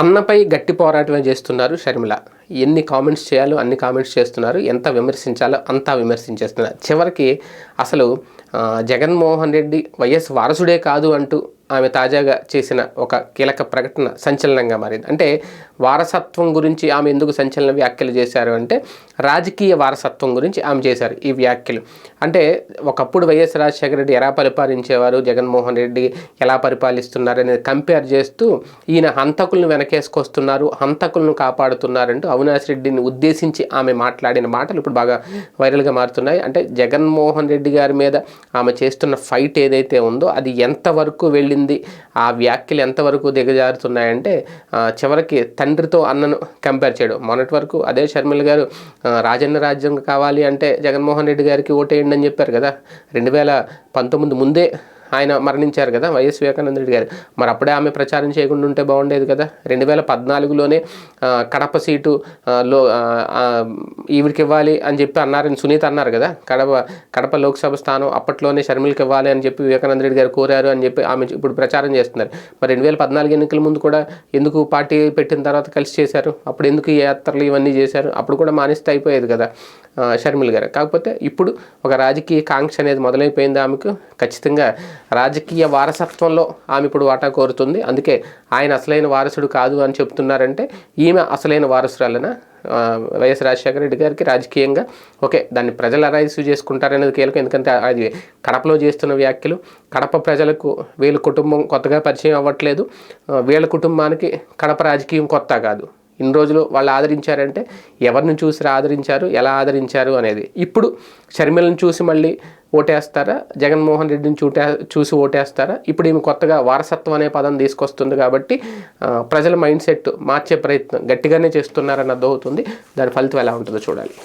అన్నపై గట్టి పోరాటమే చేస్తున్నారు షర్మిల. ఎన్ని కామెంట్స్ చేయాలో అన్ని కామెంట్స్ చేస్తున్నారు ఎంత విమర్శించాలో అంతా విమర్శించేస్తున్నారు. చివరికి అసలు జగన్మోహన్ రెడ్డి వైఎస్ వారసుడే కాదు అంటూ ఆమె తాజాగా చేసిన ఒక కీలక ప్రకటన సంచలనంగా మారింది. అంటే వారసత్వం గురించి ఆమె ఎందుకు సంచలన వ్యాఖ్యలు చేశారు అంటే రాజకీయ వారసత్వం గురించి ఆమె చేశారు ఈ వ్యాఖ్యలు. అంటే ఒకప్పుడు వైఎస్ రాజశేఖర రెడ్డి ఎలా పరిపాలించేవారు జగన్మోహన్ రెడ్డి ఎలా పరిపాలిస్తున్నారు అనేది కంపేర్ చేస్తూ ఈయన హంతకులను వెనకేసుకొస్తున్నారు హంతకులను కాపాడుతున్నారంటూ అవినాష్ రెడ్డిని ఉద్దేశించి ఆమె మాట్లాడిన మాటలు ఇప్పుడు బాగా వైరల్గా మారుతున్నాయి. అంటే జగన్మోహన్ రెడ్డి గారి మీద ఆమె చేస్తున్న ఫైట్ ఏదైతే ఉందో అది ఎంతవరకు వెళ్ళింది ఆ వ్యాఖ్యలు ఎంతవరకు దిగజారుతున్నాయంటే చివరికి తండ్రితో అన్నను కంపేర్ చేయడం. మొన్నటి వరకు అదే షర్మిల గారు రాజన్న రాజ్యం కావాలి అంటే జగన్మోహన్ రెడ్డి గారికి ఓటేయండి అని చెప్పారు కదా. రెండు వేల పంతొమ్మిది ముందే ఆయన మరణించారు కదా వైఎస్ వివేకానంద రెడ్డి గారు. మరి అప్పుడే ఆమె ప్రచారం చేయకుండా ఉంటే బాగుండేది కదా? రెండు వేల పద్నాలుగులోనే కడప సీటు లో ఈవిడికి ఇవ్వాలి అని చెప్పి అన్నారని సునీత అన్నారు కదా? కడప కడప లోక్సభ స్థానం అప్పట్లోనే షర్మిలకి ఇవ్వాలి అని చెప్పి వివేకానంద రెడ్డి గారు కోరారు అని చెప్పి ఆమె ఇప్పుడు ప్రచారం చేస్తున్నారు. మరి రెండు వేల పద్నాలుగు ఎన్నికల ముందు కూడా ఎందుకు పార్టీ పెట్టిన తర్వాత కలిసి చేశారు? అప్పుడు ఎందుకు ఈ యాత్రలు ఇవన్నీ చేశారు? అప్పుడు కూడా మానేస్తే అయిపోయేది కదా షర్మిల గారు. కాకపోతే ఇప్పుడు ఒక రాజకీయ కాంక్ష అనేది మొదలైపోయింది ఆమెకు. ఖచ్చితంగా రాజకీయ వారసత్వంలో ఆమె ఇప్పుడు వాటా కోరుతుంది. అందుకే ఆయన అసలైన వారసుడు కాదు అని చెప్తున్నారంటే ఈమె అసలైన వారసురాలన వైఎస్ రాజశేఖర రెడ్డి గారికి రాజకీయంగా. ఓకే దాన్ని ప్రజలు ఎలా చేసుకుంటారనేది కీలకం. ఎందుకంటే అది కడపలో చేస్తున్న వ్యాఖ్యలు కడప ప్రజలకు వీళ్ళ కుటుంబం కొత్తగా పరిచయం అవ్వట్లేదు. వీళ్ళ కుటుంబానికి కడప రాజకీయం కొత్త కాదు. ఇన్ని రోజులు వాళ్ళు ఆదరించారంటే ఎవరిని చూసి ఆదరించారు ఎలా ఆదరించారు అనేది. ఇప్పుడు షర్మిలను చూసి మళ్ళీ ఓటేస్తారా? జగన్మోహన్ రెడ్డిని చూటే చూసి ఓటేస్తారా? ఇప్పుడు ఈమె కొత్తగా వారసత్వం అనే పదం తీసుకొస్తుంది కాబట్టి ప్రజల మైండ్ సెట్ మార్చే ప్రయత్నం గట్టిగానే చేస్తున్నారన్న అర్థమవుతుంది దాని ఫలితం ఎలా ఉంటుందో చూడాలి.